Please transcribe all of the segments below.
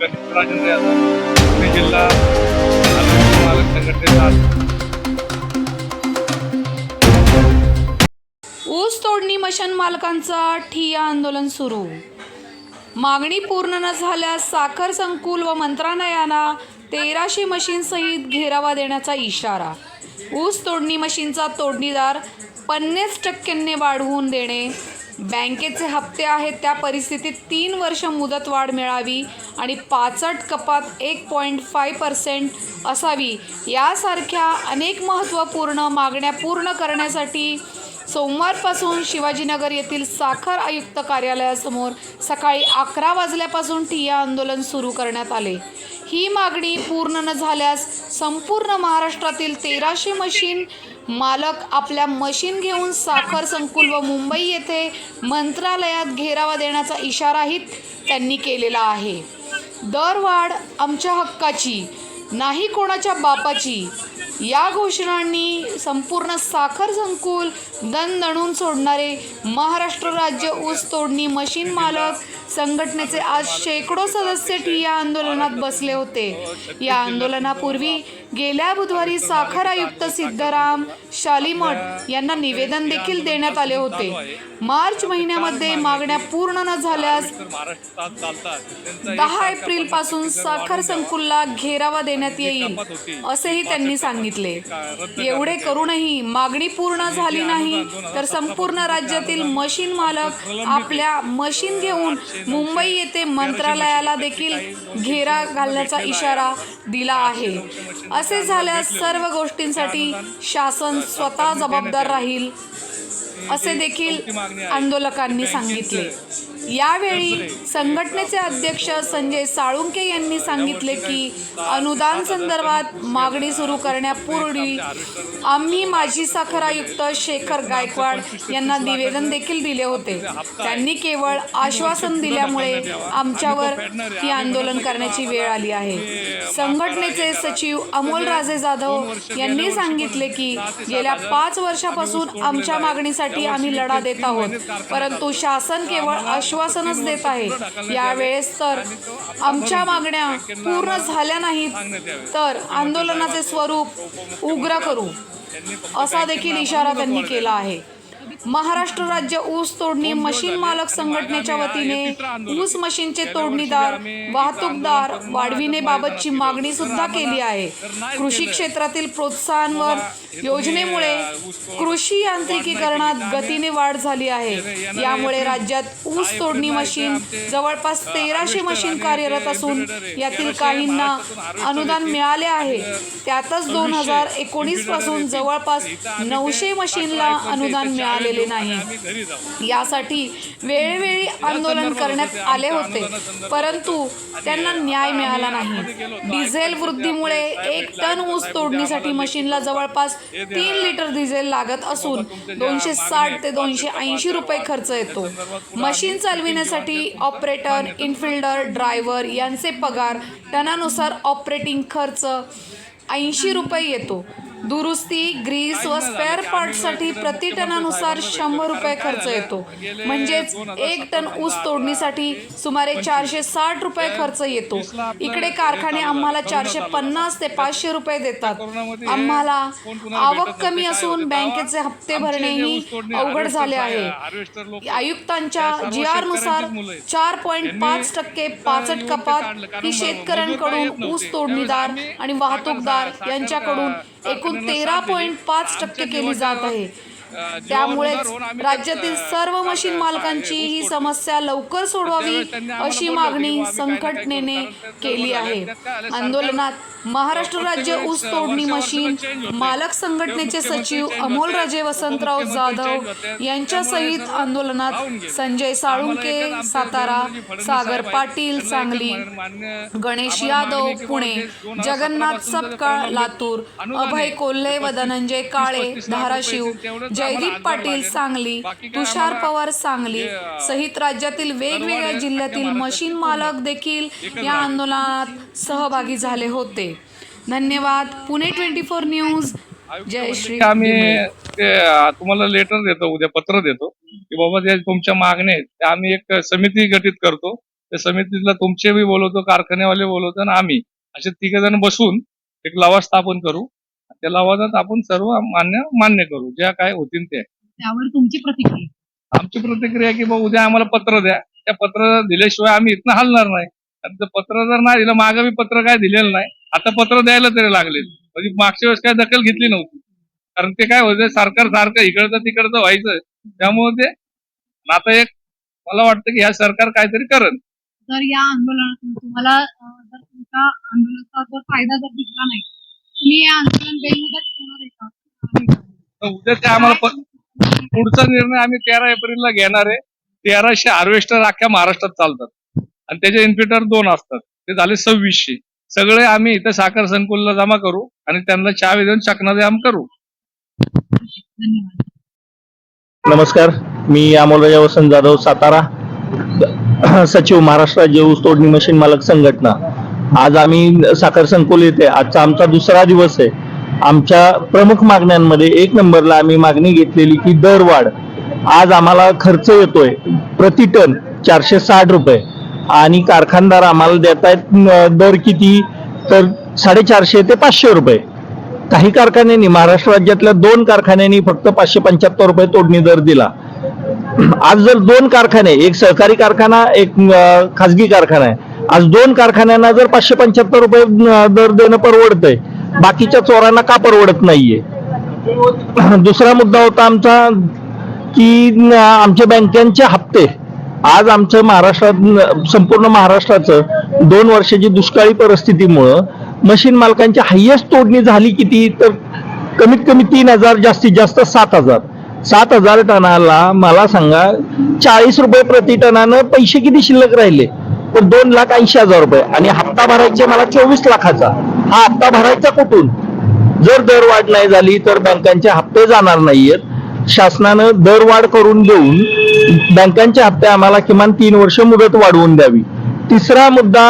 राजेंद्र यादव पुणे जिल्हा मालक संघटनेचा ऊस तोडणी मशन मालकांचा ठिया आंदोलन सुरू. मागणी पूर्ण न झाल्यास साखर संकुल व मंत्रालयाला तेराशे मशीनसहित घेरावा देण्याचा इशारा. ऊस तोडणी मशीनचा तोडणीदार पन्नास टक्क्यांनी वाढवून देणे बँकेचे हप्ते आहेत त्या परिस्थितीत तीन वर्ष मुदतवाढ मिळावी आणि पाचट कपात एक पॉईंट फाय पर्सेंट असावी. यासारख्या अनेक महत्त्वपूर्ण मागण्या पूर्ण करण्यासाठी सोमवारपासून शिवाजीनगर येथील साखर आयुक्त कार्यालयासमोर सकाळी अकरा वाजल्यापासून ठिय्या आंदोलन सुरू करण्यात आले. ही मागणी पूर्ण न झाल्यास संपूर्ण महाराष्ट्रातील तेराशे मशीन मालक आपल्या मशीन घेऊन साखर संकुल व मुंबई येथे मंत्रालयात घेरावा देण्याचा इशाराही त्यांनी केलेला आहे. दरवाढ आमच्या हक्काची नाही कोणाच्या बापाची. या घोषणांनी संपूर्ण साखर संकुल दणदणून सोडणारे महाराष्ट्र राज्य ऊस तोडणी मशीन मालक संघटनेचे आज शेकडो सदस्य ठिय्या आंदोलनात बसले होते. या आंदोलनापूर्वी गेल्या बुधवारी साखर आयुक्त सिद्धराम शालीमठ यांना निवेदन देखील देण्यात आले होते. मार्च महिन्यामध्ये मागण्या पूर्ण न झाल्यास दहा एप्रिलपासून साखर संकुलला घेरावा देण्यात येईल असेही त्यांनी सांगितले. एवढे करूनही मागणी पूर्ण झाली नाही तर संपूर्ण राज्यातील मशीन मालक आपल्या मशीन घेऊन मुंबई येथे मंत्रालयाला देखील घेरा घालण्याचा इशारा दिला आहे. असे झाल्यास सर्व गोष्टींसाठी शासन स्वतः जबाबदार राहील असे देखील आंदोलकांनी सांगितले. यावेळी संघटनेचे अध्यक्ष संजय साळुंके यांनी सांगितले की अनुदान संदर्भात मागणी सुरू करण्यापूर्वी आम्ही माजी साखर आयुक्त शेखर गायकवाड यांना निवेदन देखील दिले होते. त्यांनी केवळ आश्वासन दिल्यामुळे आमच्यावर ही आंदोलन करण्याची वेळ आली आहे. संघटनेचे सचिव अमोल राजे जाधव यांनी सांगितले की गेल्या पाच वर्षापासून आमच्या मागणीसाठी आम्ही लढा देत आहोत परंतु शासन केवळ आश्वासनच देत आहे. यावेळेस तर आमच्या मागण्या पूर्ण झाल्या नाहीत. तर आंदोलनाचे स्वरूप उग्र करू असा देखील इशारा त्यांनी केला आहे. महाराष्ट्र राज्य ऊस तोडणी मशीन मालक संघटनेच्या वतीने ऊस मशीनचे तोडणीदार वाहतूकदार वाढविणेबाबतची मागणी सुद्धा केली आहे. कृषी क्षेत्रातील प्रोत्साहनवर योजनेमुळे कृषी यांत्रिकीकरणात गतीने वाढ झाली आहे. यामुळे राज्यात ऊस तोडणी मशीन जवळपास तेराशे मशीन कार्यरत असून यातील काहींना अनुदान मिळाले आहे. त्यातच दोन हजार एकोणीसपासून जवळपास नऊशे मशीनला अनुदान मिळालेले नाही यासाठी वेळोवेळी आंदोलन करण्यात आले होते. परंतु त्यांना न्याय मिळाला नाही. डिझेल वृद्धीमुळे एक टन ऊस तोडणीसाठी मशीनला जवळपास तीन लिटर डिझेल लागत असून दोनशे साठ ते दोनशे ऐंशी रुपये खर्च येतो. मशीन चालविण्यासाठी ऑपरेटर इनफिल्डर ड्रायव्हर यांचे पगार टनानुसार ऑपरेटिंग खर्च ऐंशी रुपये येतो. दुरुस्ती ग्रीस व स्पेअर पार्टसाठी प्रति टनानुसार शंभर रुपये खर्च येतो. म्हणजेच एक टन ऊस तोडणीसाठी सुमारे चारशे साठ रुपये खर्च येतो. इकडे कारखाने आम्हाला चारशे पन्नास ते पाचशे रुपये देतात. आम्हाला आवक कमी असून बँकेचे हप्ते भरणेही अवघड झाले आहे. आयुक्तांच्या जी आरनुसार चार पॉईंट पाच टक्के पाचट कपात ही शेतकऱ्यांकडून ऊस तोडणीदार आणि वाहतूकदार यांच्याकडून एकूण तेरा पॉईंट पाच टक्के केली जात आहे. त्यामुळेच राज्यातील सर्व मशीन मालकांची ही समस्या लवकर सोडवावी अशी मागणी संघटनेने केली आहे. आंदोलनात महाराष्ट्र राज्य ऊस तोडणी मशीन मालक संघटनेचे सचिव अमोलराजे वसंतराव जाधव यांच्यासहित आंदोलनात संजय साळुंके सातारा सागर पाटील सांगली गणेश यादव पुणे जगन्नाथ सपकाळ लातूर अभय कोल्हे व धनंजय काळे धाराशिव जयदीप पाटील सांगली तुषार पवार सांगली सहित राज्यातील वेगवेगळ्या जिल्ह्यातील मशीन मालक देखील या आंदोलनात सहभागी झाले होते. धन्यवाद. Pune twenty four news. जय श्री आम्ही ते तुम्हाला लेटर देतो उद्या पत्र देतो की बाबा जे तुमच्या मागण्या आहेत त्या आम्ही एक समिती गठीत करतो. त्या समितीला तुमचे बी बोलवतो कारखान्यावाले बोलवतो आणि आम्ही असे तिघ जण बसून एक लवाद स्थापन करू. त्या लवादात आपण सर्व मान्य मान्य करू. ज्या काय होतील ते. त्यावर तुमची प्रतिक्रिया? आमची प्रतिक्रिया की बा उद्या आम्हाला पत्र द्या. त्या पत्र दिल्याशिवाय आम्ही इथनं हलणार नाही. आणि पत्र जर नाही दिलं मागं बी पत्र काय दिलेलं नाही. आता पत्र द्यायला तरी लागले. म्हणजे मागच्या वेळेस काय दखल घेतली नव्हती. कारण ते काय होतं सरकार सारखं इकडचं तिकडचं व्हायचं. त्यामुळे ते आता एक. मला वाटतं की ह्या सरकार काहीतरी करत जर या आंदोलनातून तुम्हाला जर तुमच्या आंदोलनाचा जर फायदा जर दिसला नाही तुम्ही आंदोलन बेमुदत ठेवणार आहे का? तर उद्या ते आम्हाला प- पुढचा निर्णय आम्ही तेरा एप्रिलला घेणार आहे. तेराशे हार्वेस्टर अख्ख्या महाराष्ट्रात चालतात. आणि त्याचे इन्फिटर दोन असतात. ते झाले सव्वीसशे. सगळे आम्ही इथं साखर संकुलला जमा करू आणि त्यांना चावी देऊन चकनादे करू. धन्यवाद. नमस्कार. मी अमोलराजा वसंत जाधव सातारा. सचिव महाराष्ट्र राज्य ऊस तोडणी मशीन मालक संघटना. आज आम्ही साखर संकुल येते. आजचा आमचा दुसरा दिवस आहे. आमच्या प्रमुख मागण्यांमध्ये एक नंबरला आम्ही मागणी घेतलेली की दरवाढ आज आम्हाला खर्च येतोय. प्रति टन चारशे साठ रुपये. आणि कारखानदार आम्हाला देत आहेत दर किती? तर साडेचारशे ते पाचशे रुपये. काही कारखान्यांनी महाराष्ट्र राज्यातल्या दोन कारखान्यांनी फक्त पाचशे पंच्याहत्तर रुपये तोडणी दर दिला. आज जर दोन कारखाने एक सहकारी कारखाना एक खाजगी कारखाना आहे. आज दोन कारखान्यांना जर पाचशे पंच्याहत्तर रुपये दर देणं परवडतंय बाकीच्या चोरांना का परवडत नाहीये? दुसरा मुद्दा होता आमचा की आमच्या बँकांचे हप्ते. आज आमचं महाराष्ट्रात संपूर्ण महाराष्ट्राचं दोन वर्षाची दुष्काळी परिस्थितीमुळं मशीन मालकांची हायेस्ट तोडणी झाली किती? तर कमीत कमी तीन हजार जास्तीत जास्त सात हजार. सात हजार टनाला मला सांगा चाळीस रुपये प्रति टनानं पैसे किती शिल्लक राहिले? तर दोन लाख ऐंशी हजार रुपये. आणि हप्ता भरायचे मला चोवीस लाखाचा. हा हप्ता भरायचा कुठून? जर दरवाढ नाही झाली तर बँकांचे हप्ते जाणार नाहीयेत. शासनानं दरवाढ करून देऊन बँकांचे हप्ते आम्हाला किमान तीन वर्ष मुदत वाढवून द्यावी. तिसरा मुद्दा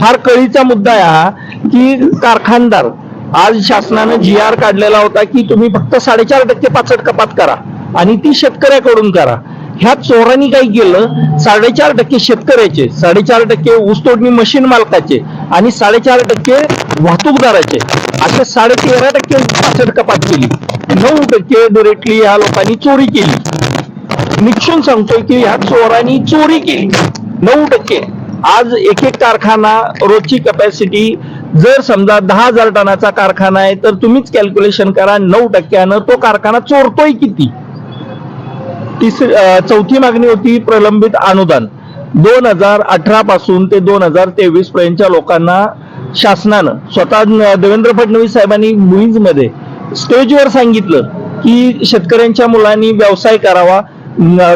फार कळीचा मुद्दा आहे हा की कारखानदार. आज शासनानं जी आर काढलेला होता की तुम्ही फक्त साडेचार टक्के पाचट कपात करा आणि ती शेतकऱ्याकडून करा. ह्या चोरांनी काय केलं? साडेचार टक्के शेतकऱ्याचे साडेचार टक्के ऊसतोडणी मशीन मालकाचे आणि साडेचार टक्के वाहतूकदाराचे. असे साडे तेरा टक्के पाचट कपात केली. नऊ टक्के डिरेक्टली या लोकांनी चोरी केली. निक्षून सांगतोय की ह्या चोरांनी चोरी केली. नऊ टक्के. आज एक एक कारखाना रोजची कपॅसिटी जर समजा दहा हजार टनाचा कारखाना आहे तर तुम्हीच कॅल्क्युलेशन करा नऊ टक्क्यानं तो कारखाना चोरतोय किती? तिसरी चौथी मागणी होती प्रलंबित अनुदान. दोन हजार अठरा पासून ते दोन हजार तेवीस पर्यंतच्या लोकांना शासनानं स्वतः देवेंद्र फडणवीस साहेबांनी मध्ये स्टेजवर सांगितलं की शेतकऱ्यांच्या मुलांनी व्यवसाय करावा.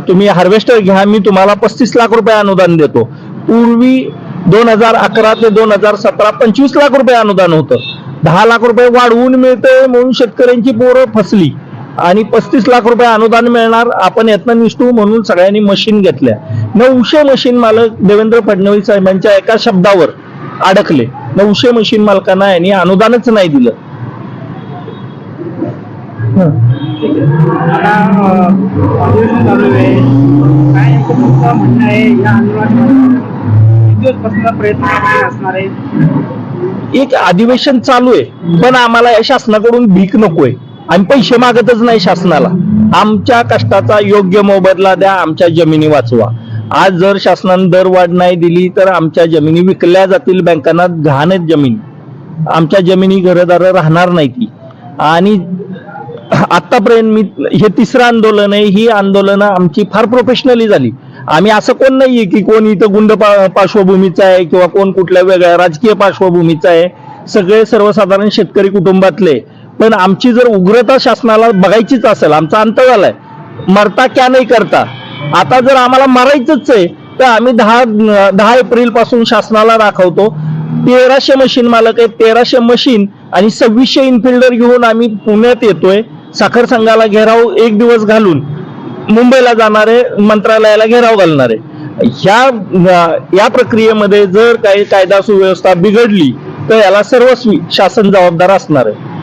तुम्ही हार्वेस्टर घ्या मी तुम्हाला पस्तीस लाख रुपये अनुदान देतो. पूर्वी दोन हजार अकरा ते दोन हजार सतरा पंचवीस लाख रुपये अनुदान होतं. दहा लाख रुपये वाढवून मिळतंय म्हणून शेतकऱ्यांची पोरं फसली. आणि पस्तीस लाख रुपये अनुदान मिळणार. आपण यातनं निष्ठू म्हणून सगळ्यांनी मशीन घेतल्या. नऊशे मशीन मालक देवेंद्र फडणवीस साहेबांच्या एका शब्दावर अडकले. नऊशे मशीन मालकांना यांनी अनुदानच नाही दिलं. एक अधिवेशन चालू आहे. पण आम्हाला या शासनाकडून भीक नकोय. आम्ही पैसे मागतच नाही शासनाला. आमच्या कष्टाचा योग्य मोबदला द्या आमच्या जमिनी वाचवा. आज जर शासनानं दरवाढ नाही दिली तर आमच्या जमिनी विकल्या जातील बँकांना घाण आहेत जमीन. आमच्या जमिनी घरदार राहणार नाही ती. आणि आतापर्यंत मी हे तिसरं आंदोलन आहे ही आंदोलनं आमची फार प्रोफेशनली झाली. आम्ही असं कोण नाहीये की कोण इथं गुंड पा- पार्श्वभूमीचा आहे किंवा कोण कुठल्या वेगळ्या राजकीय पार्श्वभूमीचा आहे. सगळे सर्वसाधारण शेतकरी कुटुंबातले. पण आमची जर उग्रता शासनाला बघायचीच असेल आमचा अंत झालाय मरता क्या नाही करता? आता जर आम्हाला मरायचंच आहे तर आम्ही दहा दहा एप्रिलपासून शासनाला दाखवतो तेराशे मशीन मालक आहे तेराशे मशीन आणि सव्वीसशे इनफिल्डर घेऊन आम्ही पुण्यात येतोय साखर संघाला घेराव एक दिवस घालून. मुंबईला जाणारे मंत्रालयाला घेराव घालणार. आहे ह्या या प्रक्रियेमध्ये जर काही कायदा सुव्यवस्था बिघडली तर याला सर्वस्वी शासन जबाबदार असणार आहे.